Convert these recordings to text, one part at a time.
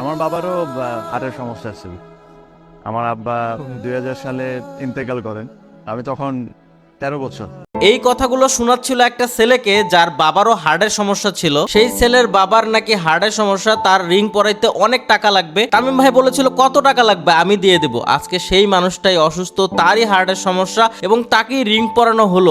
আমার বাবারও হার্টের সমস্যা ছিল। আমার আব্বা দুই হাজার সালে ইন্তেকাল করেন। আমি তখন তেরো বছর। এই কথাগুলো শোনাচ্ছিল একটা ছেলেকে যার বাবারও হার্টের সমস্যা ছিল। সেই ছেলের বাবার নাকি হার্টের সমস্যা, তার রিং পরাইতে অনেক টাকা লাগবে। তামিম ভাই বলেছিল, কত টাকা লাগবে? আমি দিয়ে দেবো। আজকে সেই মানুষটাই অসুস্থ, তারই হার্টের সমস্যা এবং তাকেই রিং পরানো হলো।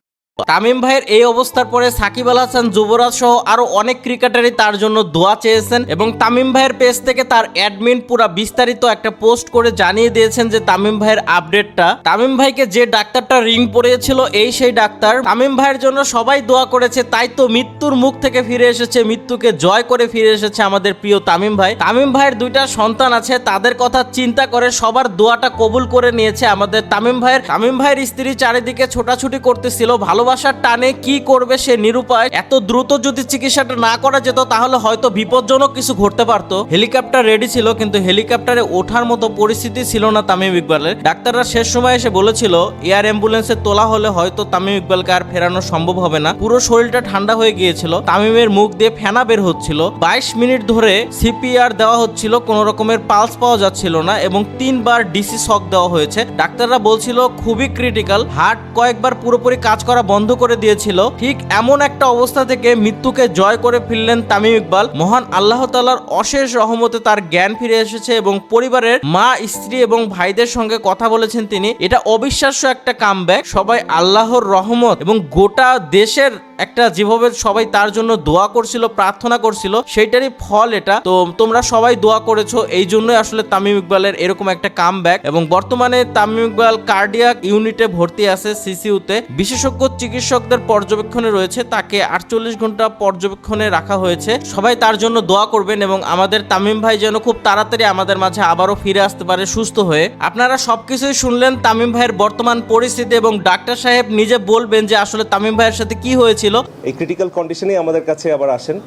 তামিম ভাইয়ের এই অবস্থার পরে সাকিব আল হাসান, যুবরাজ সহ আরও অনেক ক্রিকেটারই তার জন্য দোয়া চেয়েছেন এবং তামিম ভাইয়ের পেজ থেকে তার অ্যাডমিন পুরা বিস্তারিত একটা পোস্ট করে জানিয়ে দিয়েছেন যে তামিম ভাইয়ের আপডেটটা। তামিম ভাইকে যে ডাক্তারটা রিং পড়িয়েছিল এই সেই ডাক্তার। তামিম ভাইয়ের জন্য সবাই দোয়া করেছে, তাই তো মৃত্যুর মুখ থেকে ফিরে এসেছে, মৃত্যুকে জয় করে ফিরে এসেছে আমাদের প্রিয় তামিম ভাই। তামিম ভাইয়ের দুইটা সন্তান আছে, তাদের কথা চিন্তা করে সবার দোয়াটা কবুল করে নিয়েছে আমাদের তামিম ভাইয়ের। তামিম ভাইয়ের স্ত্রী চারিদিকে ছোটাছুটি করতেছিল ভালোবাসার টানে কি করবে সে নিরুপায়? এত দ্রুত যদি চিকিৎসাটা না করা যেত, তাহলে হয়তো বিপজ্জনক কিছু ঘটতে পারতো। হেলিকপ্টার রেডি ছিল, কিন্তু হেলিকপ্টারে ওঠার মতো পরিস্থিতি ছিল না তামিম ইকবালের। ডাক্তাররা শেষ সময় এসে বলেছিল, এয়ার অ্যাম্বুলেন্সে তোলা হলে হয়তো তামিম ইকবালকে আর ফেরানো সম্ভব হবে না। পুরো শরীরটা ঠান্ডা হয়ে গিয়েছিল। তামিমের মুখ দিয়ে ফেনা বের হচ্ছিল। বাইশ মিনিট ধরে সিপিআর দেওয়া হচ্ছিল, কোন রকমের পালস পাওয়া যাচ্ছিল না এবং তিনবার ডিসি শক দেওয়া হয়েছে। ডাক্তাররা বলছিল, খুবই ক্রিটিক্যাল হার্ট কয়েকবার পুরোপুরি কাজ করা বন্ধ করে দিয়েছিল। ঠিক এমন একটা অবস্থা থেকে মৃত্যুকে জয় করে ফিরলেন তামিম ইকবাল। মহান আল্লাহ তালার অশেষ রহমতে তার জ্ঞান ফিরে এসেছে এবং পরিবারের মা, স্ত্রী এবং ভাইদের সঙ্গে কথা বলেছেন তিনি। এটা অবিশ্বাস্য একটা কামব্যাক সবাই আল্লাহর রহমত এবং গোটা দেশের একটা যেভাবে সবাই তার জন্য দোয়া করছিল, প্রার্থনা করছিল, সেইটারই ফল এটা। তো তোমরা সবাই দোয়া করেছ, এই জন্যই আসলে তামিম ইকবালের এরকম একটা কাম এবং বর্তমানে তামিম ইকবাল কার্ডিয়াক ইউনিটে ভর্তি আছে সিসিউতে বিশেষজ্ঞ চিকিৎসকদের পর্যবেক্ষণে রয়েছে, তাকে আটচল্লিশ ঘণ্টা পর্যবেক্ষণে রাখা হয়েছে। সবাই তার জন্য দোয়া করবেন এবং আমাদের তামিম ভাই যেন খুব তাড়াতাড়ি আমাদের মাঝে আবারও ফিরে আসতে পারে সুস্থ হয়ে। আপনারা সবকিছুই শুনলেন তামিম ভাইয়ের বর্তমান পরিস্থিতি এবং ডাক্তার সাহেব নিজে বলবেন যে আসলে তামিম ভাইয়ের সাথে কি হয়েছিল। এই ক্রিটিক্যাল কন্ডিশনেই আমাদের কাছে আবার আসেন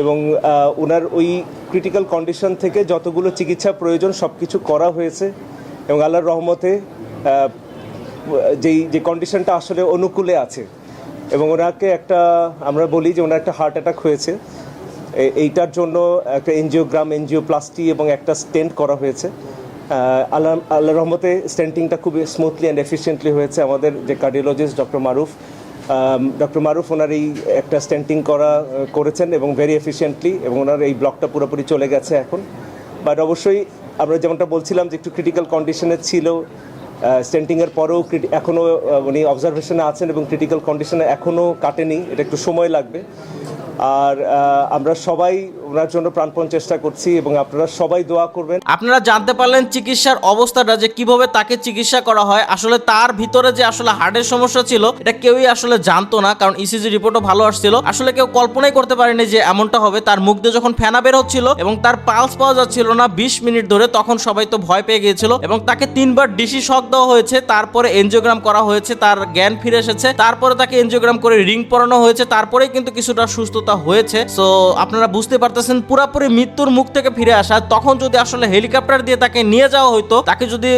এবং ওনার ওই ক্রিটিক্যাল কন্ডিশন থেকে যতগুলো চিকিৎসা প্রয়োজন সব কিছু করা হয়েছে এবং আল্লাহর রহমতে যেই, যে কন্ডিশনটা আসলে অনুকূলে আছে। এবং ওনাকে একটা, আমরা বলি যে ওনার একটা হার্ট অ্যাটাক হয়েছে। এইটার জন্য একটা এনজিওগ্রাম এনজিওপ্লাস্টি এবং একটা স্টেন্ট করা হয়েছে। আল্লাহ আল্লাহ রহমতে স্টেন্টিংটা খুবই স্মুথলি অ্যান্ড এফিসিয়েন্টলি হয়েছে আমাদের যে cardiologist doctor Maruf doctor Maruf ওনার এই একটা স্টেন্টিং করা করেছেন এবং ভেরি এফিসিয়েন্টলি এবং ওনার এই ব্লকটা পুরোপুরি চলে গেছে এখন। বাট অবশ্যই আমরা যেমনটা বলছিলাম যে একটু ক্রিটিক্যাল কন্ডিশনে ছিল স্টেন্টিংয়ের পরেও এখনও উনি অবজারভেশনে আছেন এবং ক্রিটিক্যাল কন্ডিশনে এখনও কাটেনি। এটা একটু সময় লাগবে। আর আমরা সবাই ওনার জন্য প্রাণপণ চেষ্টা করছি এবং আপনারা সবাই দোয়া করবেন। আপনারা জানতে পারলেন চিকিৎসার অবস্থাটা যে কীভাবে তাকে চিকিৎসা করা হয়, আসলে তার ভিতরে যে আসলে হার্টের সমস্যা ছিল, এটা কেউই আসলে জানতো না, কারণ ইসিজি রিপোর্টও ভালো আসছিল। আসলে কেউ কল্পনাই করতে পারেনি যে এমনটা হবে। তার মুখ দিয়ে যখন ফেনা বের হচ্ছিল এবং তার পালস পাওয়া যাচ্ছিল না বিশ মিনিট ধরে, তখন সবাই তো ভয় পেয়ে গিয়েছিল এবং তাকে তিনবার ডিসি শক দেওয়া হয়েছে। তারপরে এনজিওগ্রাম করা হয়েছে, তার জ্ঞান ফিরে এসেছে। তারপরে তাকে এনজিওগ্রাম করে রিং পরানো হয়েছে। তারপরেই কিন্তু কিছুটা সুস্থতা হয়েছে সো আপনারা বুঝতে পারতেছেন পুরাপুরি মৃত্যুর মুখ থেকে ফিরে আসা। তখন যদি আসলে হেলিকপ্টার দিয়ে তাকে নিয়ে যাওয়া হতো তাকে যদি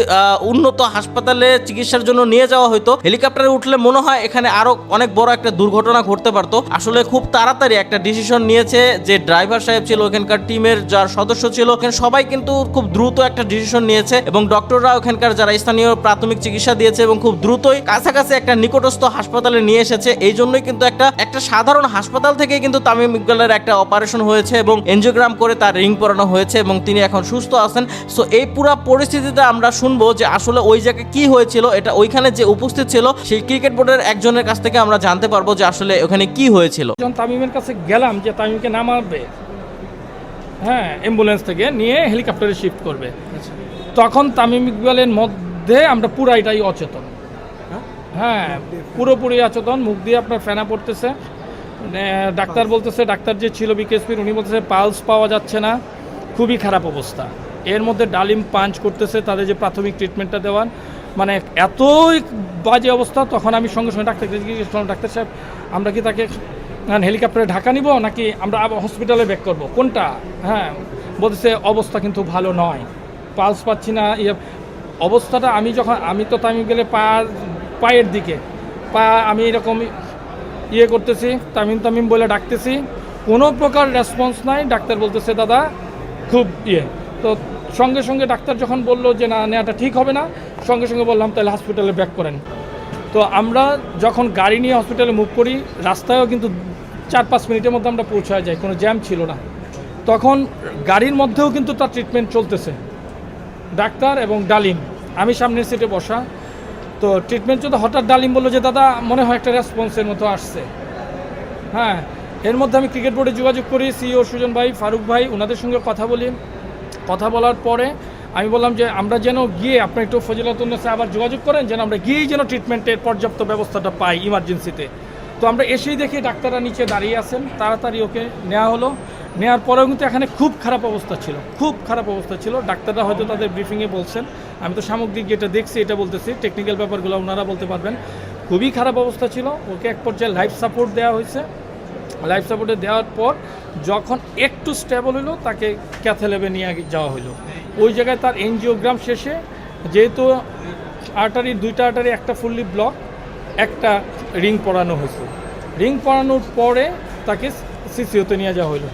উন্নত হাসপাতালে চিকিৎসার জন্য নিয়ে যাওয়া হতো হেলিকপ্টারে উঠলে মনে হয় এখানে আরও অনেক বড় একটা দুর্ঘটনা ঘটতে পারতো। আসলে খুব তাড়াতাড়ি একটা ডিসিশন নিয়েছে যে ড্রাইভার সাহেব ছিল, ওখানকার টিমের যার সদস্য ছিল, ওখানে সবাই কিন্তু খুব দ্রুত একটা ডিসিশন নিয়েছে এবং ডক্টররা ওখানকার যারা স্থানীয় প্রাথমিক চিকিৎসা দিয়েছে এবং খুব দ্রুতই কাছাকাছি একটা নিকটস্থ হাসপাতালে নিয়ে এসেছে। এই জন্যই কিন্তু একটা একটা সাধারণ হাসপাতাল থেকে কিন্তু তামিম ইকবালের একটা অপারেশন হয়েছে এবং এনজিওগ্রাম করে তার রিং পরানো হয়েছে এবং তিনি এখন সুস্থ আছেন। সো এই পুরো পরিস্থিতিতে আমরা শুনব যে আসলে ওই জায়গায় কি হয়েছিল এটা ওইখানে যে উপস্থিত ছিল সেই ক্রিকেট বোর্ডের একজনের কাছ থেকে আমরা জানতে পারব যে আসলে ওখানে কি হয়েছিল। যখন তামিমের কাছে গেলাম যে তামিমকে নামাবে। হ্যাঁ অ্যাম্বুলেন্স থেকে নিয়ে হেলিকপ্টারে শিফট করবে। তখন তামিম ইকবালের মধ্যে আমরা পুরাইটাই অচেতন। হ্যাঁ পুরোপুরি অচেতন মুখ দিয়ে আপনার ফেনা পড়তেছে। ডাক্তার বলতেছে, ডাক্তার যে ছিল বিকেএসপির, উনি বলতেছে, পালস পাওয়া যাচ্ছে না, খুবই খারাপ অবস্থা। এর মধ্যে ডালিম পাঞ্চ করতেছে, তাদের যে প্রাথমিক ট্রিটমেন্টটা দেওয়ার। মানে এতই বাজে অবস্থা, তখন আমি সঙ্গে সঙ্গে ডাক্তারকে জিজ্ঞেস করলাম ডাক্তার সাহেব, আমরা কি তাকে হ্যাঁ হেলিকপ্টারে ঢাকা নিব, নাকি আমরা আবার হসপিটালে ব্যাক করব? কোনটা? হ্যাঁ বলতেছে, অবস্থা কিন্তু ভালো নয়। পালস পাচ্ছি না ইয়ে অবস্থাটা আমি যখন, আমি তো তামিম গেলে পা, পায়ের দিকে। পা, আমি এরকম ইয়ে করতেছি, তামিম তামিম বলে ডাকতেছি। কোনো প্রকার রেসপন্স নাই, ডাক্তার বলতেছে, দাদা, খুব ইয়ে। তো সঙ্গে সঙ্গে ডাক্তার যখন বলল যে, না, নেওয়াটা ঠিক হবে না, সঙ্গে সঙ্গে বললাম, তাহলে হসপিটালে ব্যাক করেন। তো আমরা যখন গাড়ি নিয়ে হসপিটালে মুভ করি, রাস্তায়ও কিন্তু চার পাঁচ মিনিটের মধ্যে আমরা পৌঁছায় যাই, কোনো জ্যাম ছিল না। তখন গাড়ির মধ্যেও কিন্তু তার ট্রিটমেন্ট চলতেছে। ডাক্তার এবং ডালিম, আমি সামনের সিটে বসা তো ট্রিটমেন্ট চলতে হঠাৎ ডালিম বলল যে, দাদা, মনে হয় একটা রেসপন্সের মতো আসছে। হ্যাঁ এর মধ্যে আমি ক্রিকেট বোর্ডে যোগাযোগ করি সিও সুজন ভাই, ফারুক ভাই ওনাদের সঙ্গে কথা বলি। কথা বলার পরে আমি বললাম যে, আমরা যেন গিয়ে আপনি একটু ফজিলাতুন্নেসে আবার যোগাযোগ করেন, যেন আমরা গিয়েই যেন ট্রিটমেন্টের পর্যাপ্ত ব্যবস্থাটা পাই ইমার্জেন্সিতে তো আমরা এসেই দেখি ডাক্তাররা নিচে দাঁড়িয়ে আছেন, তাড়াতাড়ি ওকে নেওয়া হলো। নেওয়ার পরেও কিন্তু এখানে খুব খারাপ অবস্থা ছিল, খুব খারাপ অবস্থা ছিল। ডাক্তাররা হয়তো তাদের ব্রিফিংয়ে বলছেন। আমি তো সামগ্রিক যেটা দেখছি, এটা বলতেছি টেকনিক্যাল ব্যাপারগুলো ওনারা বলতে পারবেন। খুবই খারাপ অবস্থা ছিল, ওকে এক পর্যায়ে লাইফ সাপোর্ট দেওয়া হয়েছে। লাইফ সাপোর্টে দেওয়ার পর যখন একটু স্টেবল হলো তাকে ক্যাথেলেবে নিয়ে যাওয়া হলো ওই জায়গায় তার এনজিওগ্রাম শেষে যেহেতু আর্টারি দুইটা আর্টারি একটা ফুললি ব্লক একটা রিং পরানো হয়েছে। রিং পরানোর পরে তাকে সিসিওতে নিয়ে যাওয়া হলো